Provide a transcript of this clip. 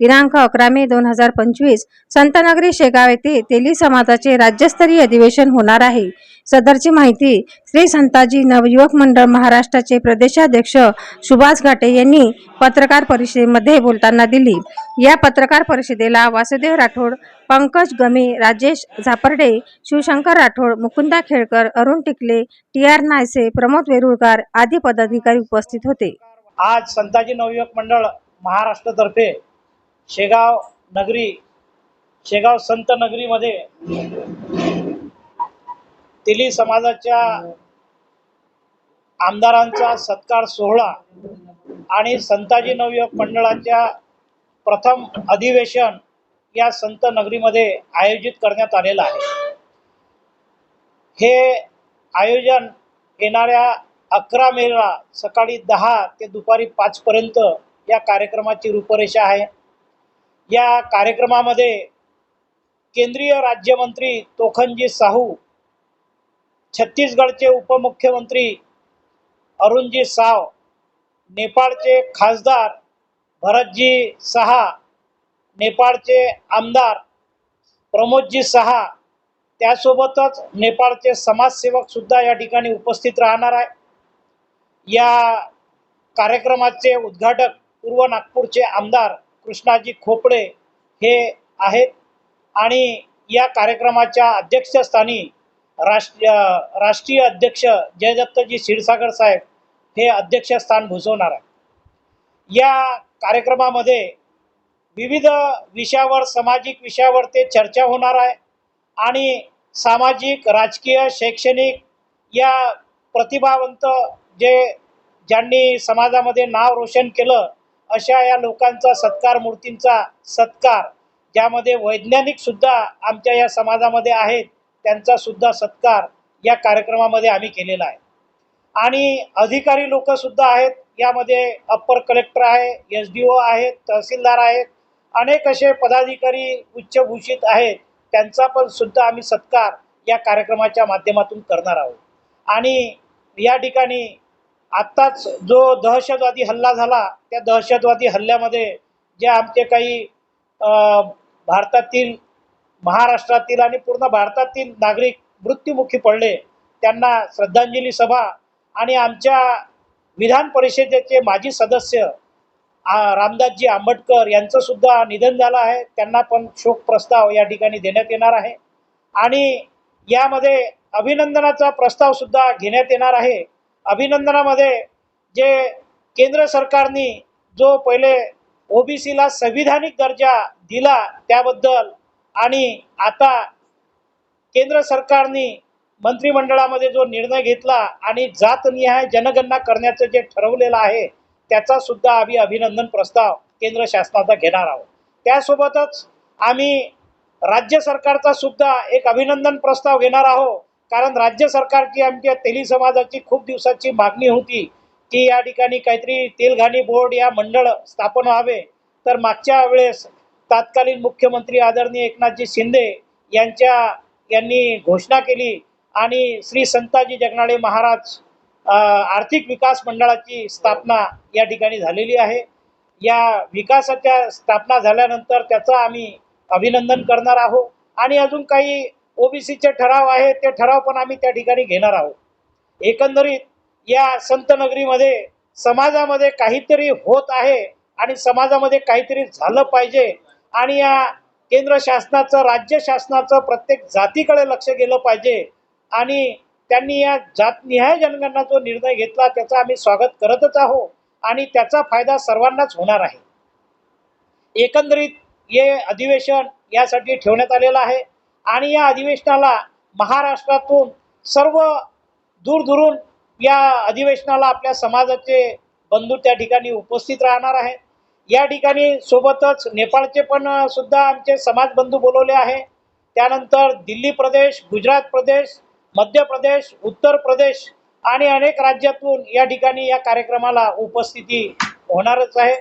दिनांक अकरा मे दोन हजार पंचवीस संतनगरी शेगाव येथे तेली समाजाचे राज्यस्तरीय अधिवेशन होणार आहे. सदरची माहिती श्री संताजी नवयुवक मंडळ महाराष्ट्राचे प्रदेशाध्यक्ष सुभाष घाटे यांनी पत्रकार परिषदेमध्ये बोलताना दिली. या पत्रकार परिषदेला वासुदेव राठोड पंकज गमे राजेश झापर्डे शिवशंकर राठोड मुकुंदा खेळकर अरुण टिकले टी आर नायसे प्रमोद वेरुळकर आदी पदाधिकारी उपस्थित होते. आज संताजी नवयुवक मंडळ महाराष्ट्रातर्फे शेगाव नगरी शेगाव संत नगरीमध्ये तेली समाजाच्या आमदारांचा सत्कार सोहळा आणि संताजी नवयुवक मंडळाच्या प्रथम अधिवेशन या संत नगरीमध्ये आयोजित करण्यात आलेलं आहे. हे आयोजन येणाऱ्या अकरा मेला सकाळी दहा ते दुपारी पाचपर्यंत या कार्यक्रमाची रूपरेषा आहे. या कार्यक्रमामध्ये केंद्रीय राज्यमंत्री तोखनजी साहू छत्तीसगडचे उपमुख्यमंत्री अरुणजी साव नेपाळचे खासदार भरतजी सहा नेपाळचे आमदार प्रमोदजी सहा त्यासोबतच नेपाळचे समाजसेवक सुद्धा या ठिकाणी उपस्थित राहणार आहे. या कार्यक्रमाचे उद्घाटक पूर्व नागपूरचे आमदार कृष्णाजी खोपडे हे आहेत. आणि या कार्यक्रमाच्या अध्यक्षस्थानी राष्ट्रीय राष्ट्रीय अध्यक्ष जयदत्तजी क्षीरसागर साहेब हे अध्यक्षस्थान भूषवणार आहे या कार्यक्रमामध्ये विविध विषयावर सामाजिक विषयावर ते चर्चा होणार आहे आणि सामाजिक राजकीय शैक्षणिक या प्रतिभावंत जे ज्यांनी समाजामध्ये नाव रोशन केलं अशा या लोकांचा सत्कार मूर्तींचा सत्कार ज्यामध्ये वैज्ञानिक सुद्धा आमच्या या समाजामध्ये आहेत त्यांचा सुद्धा सत्कार या कार्यक्रमामध्ये आम्ही केलेला आहे. आणि अधिकारी लोक सुद्धा आहेत यामध्ये अप्पर कलेक्टर आहे एस डी ओ आहेत तहसीलदार आहेत अनेक असे पदाधिकारी उच्चभूषित आहेत त्यांचा पण सुद्धा आम्ही सत्कार या कार्यक्रमाच्या माध्यमातून करणार आहोत. आणि या ठिकाणी आत्ताच जो दहशतवादी हल्ला झाला त्या दहशतवादी हल्ल्यामध्ये जे आमचे काही भारतातील महाराष्ट्रातील आणि पूर्ण भारतातील नागरिक मृत्युमुखी पडले त्यांना श्रद्धांजली सभा आणि आमच्या विधान परिषदेचे माजी सदस्य रामदासजी आंबटकर यांचं सुद्धा निधन झालं आहे. त्यांना पण शोक प्रस्ताव या ठिकाणी देण्यात येणार आहे. आणि यामध्ये अभिनंदनाचा प्रस्ताव सुद्धा घेण्यात येणार आहे. अभिनंदनामध्ये जे केंद्र सरकारने जो पहिले ओबीसीला संविधानिक दर्जा दिला त्याबद्दल आणि आता केंद्र सरकारने मंत्रिमंडळामध्ये जो निर्णय घेतला आणि जातनिहाय जनगणना करण्याचं जे ठरवलेलं आहे त्याचा सुद्धा आम्ही अभिनंदन प्रस्ताव केंद्र शासनाचा घेणार आहोत. त्यासोबतच आम्ही राज्य सरकारचा सुद्धा एक अभिनंदन प्रस्ताव घेणार आहोत. कारण राज्य सरकारची आमच्या तेली समाजाची खूप दिवसाची मागणी होती की या ठिकाणी काहीतरी तेलघाणी बोर्ड या मंडळ स्थापन व्हावे. तर मागच्या वेळेस तत्कालीन मुख्यमंत्री आदरणीय एकनाथजी शिंदे यांच्या यांनी घोषणा केली आणि श्री संताजी जगनाळे महाराज आर्थिक विकास मंडळाची स्थापना या ठिकाणी झालेली आहे. या विकासाच्या स्थापना झाल्यानंतर त्याचं आम्ही अभिनंदन करणार आहोत. आणि अजून काही ओबीसीचे ठराव आहेत ते ठराव पण आम्ही त्या ठिकाणी घेणार आहोत. एकंदरीत या संतनगरीमध्ये समाजामध्ये काहीतरी होत आहे आणि समाजामध्ये काहीतरी झालं पाहिजे आणि या केंद्र शासनाचं राज्य शासनाचं प्रत्येक जातीकडे लक्ष गेलं पाहिजे आणि त्यांनी या जातनिहाय जनगणना जो निर्णय घेतला त्याचा आम्ही स्वागत करतच आहोत आणि त्याचा फायदा सर्वांनाच होणार आहे. एकंदरीत हे अधिवेशन यासाठी ठेवण्यात आलेलं आहे. आणि या अधिवेशनाला महाराष्ट्रातून सर्व दूरदूरून या अधिवेशनाला आपल्या समाजाचे बंधू त्या ठिकाणी उपस्थित राहणार आहे या ठिकाणी सोबतच नेपाळचे पण सुद्धा आमचे समाज बंधू बोलवले आहे. त्यानंतर दिल्ली प्रदेश गुजरात प्रदेश मध्य प्रदेश उत्तर प्रदेश आणि अनेक राज्यातून या ठिकाणी या कार्यक्रमाला उपस्थिती होणारच आहे.